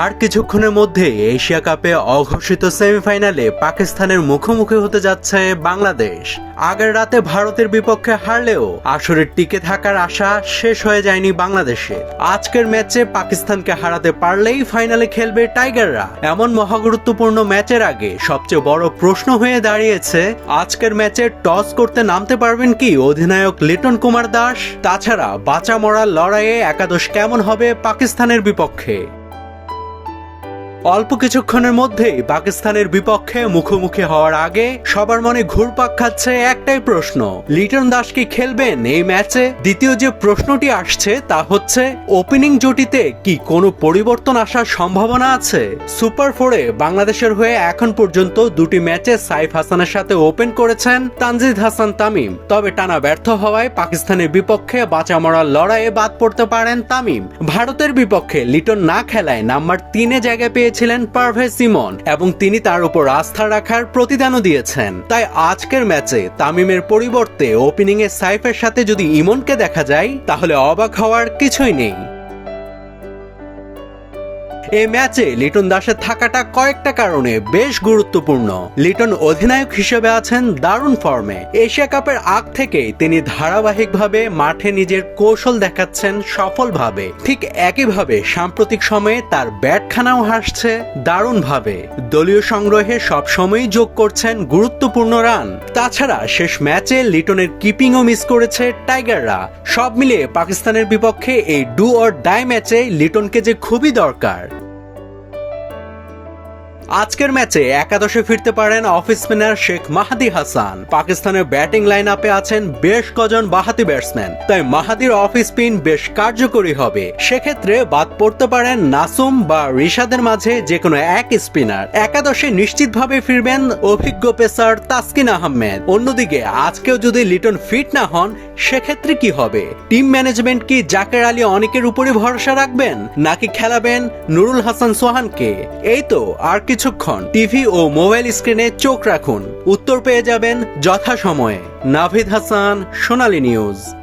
আর কিছুক্ষণের মধ্যে এশিয়া কাপে অঘোষিত সেমিফাইনালে পাকিস্তানের মুখোমুখি হতে যাচ্ছে বাংলাদেশ। আগের রাতে ভারতের বিপক্ষে হারলেও আসরে টিকে থাকার আশা শেষ হয়ে যায়নি বাংলাদেশের আজকের ম্যাচে পাকিস্তানকে হারাতে পারলেই ফাইনালে খেলবে টাইগাররা। এমন মহাগুরুত্বপূর্ণ ম্যাচের আগে সবচেয়ে বড় প্রশ্ন হয়ে দাঁড়িয়েছে, আজকের ম্যাচে টস করতে নামতে পারবেন কি অধিনায়ক লিটন কুমার দাস? তাছাড়া বাঁচা মরার লড়াইয়ে একাদশ কেমন হবে পাকিস্তানের বিপক্ষে? অল্প কিছুক্ষণের মধ্যেই পাকিস্তানের বিপক্ষে মুখোমুখি হওয়ার আগে সবার মনে ঘুরপাক খাচ্ছে একটাই প্রশ্ন। লিটন দাস কি খেলবেন এই ম্যাচে? দ্বিতীয় যে প্রশ্নটি আসছে তা হচ্ছে ওপেনিং জুটিতে কি কোনো পরিবর্তন আসার সম্ভাবনা আছে? সুপার ফোরে বাংলাদেশের হয়ে এখন পর্যন্ত দুটি ম্যাচে সাইফ হাসানের সাথে ওপেন করেছেন তানজিদ হাসান তামিম। তবে টানা ব্যর্থ হওয়ায় পাকিস্তানের বিপক্ষে বাঁচা মরার লড়াইয়ে বাদ পড়তে পারেন তামিম। ভারতের বিপক্ষে লিটন না খেলায় নাম্বার তিনে জায়গায় পেয়েছিলেন পারভেজ সিমন এবং তিনি তার উপর আস্থা রাখার প্রতিদানও দিয়েছেন। তাই আজকের ম্যাচে তামিমের পরিবর্তে ওপেনিংয়ে সাইফের সাথে যদি ইমনকে দেখা যায়, তাহলে অবাক হওয়ার কিছুই নেই। এই ম্যাচে লিটন দাসের থাকাটা কয়েকটা কারণে বেশ গুরুত্বপূর্ণ। লিটন অধিনায়ক হিসেবে আছেন দারুণ ফর্মে। এশিয়া কাপের আগ থেকেই তিনি ধারাবাহিকভাবে মাঠে নিজের কৌশল দেখাচ্ছেন সফলভাবে। ঠিক একইভাবে সাম্প্রতিক সময়ে তার ব্যাটখানাও হাসছে দারুণভাবে। দলীয় সংগ্রহে সবসময়ই যোগ করছেন গুরুত্বপূর্ণ রান। তাছাড়া শেষ ম্যাচে লিটনের কিপিংও মিস করেছে টাইগাররা। সব মিলিয়ে পাকিস্তানের বিপক্ষে এই ডু অর ডাই ম্যাচে লিটনকে যে খুবই দরকার। আজকের ম্যাচে একাদশে ফিরতে পারেন অফ স্পিনার শেখ মাহাদি হাসান। পাকিস্তানের ব্যাটিং লাইন আপে আছেন বেশ কজন বাহাতি ব্যাটসম্যান। তাই মাহাদির অফ স্পিন বেশ কার্যকরী হবে। সেক্ষেত্রে বাদ পড়তে পারেন নাসুম বা রিশাদের মাঝে যে কোনো এক স্পিনার। একাদশে নিশ্চিতভাবে ফিরবেন অভিজ্ঞ পেসার তাসকিন আহমেদ। অন্যদিকে আজকেও যদি লিটন ফিট না হন, সেক্ষেত্রে কি হবে? টিম ম্যানেজমেন্ট কি জাকের আলী অনেকের উপরে ভরসা রাখবেন? নাকি খেলাবেন নুরুল হাসান সোহানকে? এই তো আর কিছুক্ষণ টিভি ও মোবাইল স্ক্রিনে চোখ রাখুন। উত্তর পেয়ে যাবেন যথাসময়ে। নাভিদ হাসান, সোনালী নিউজ।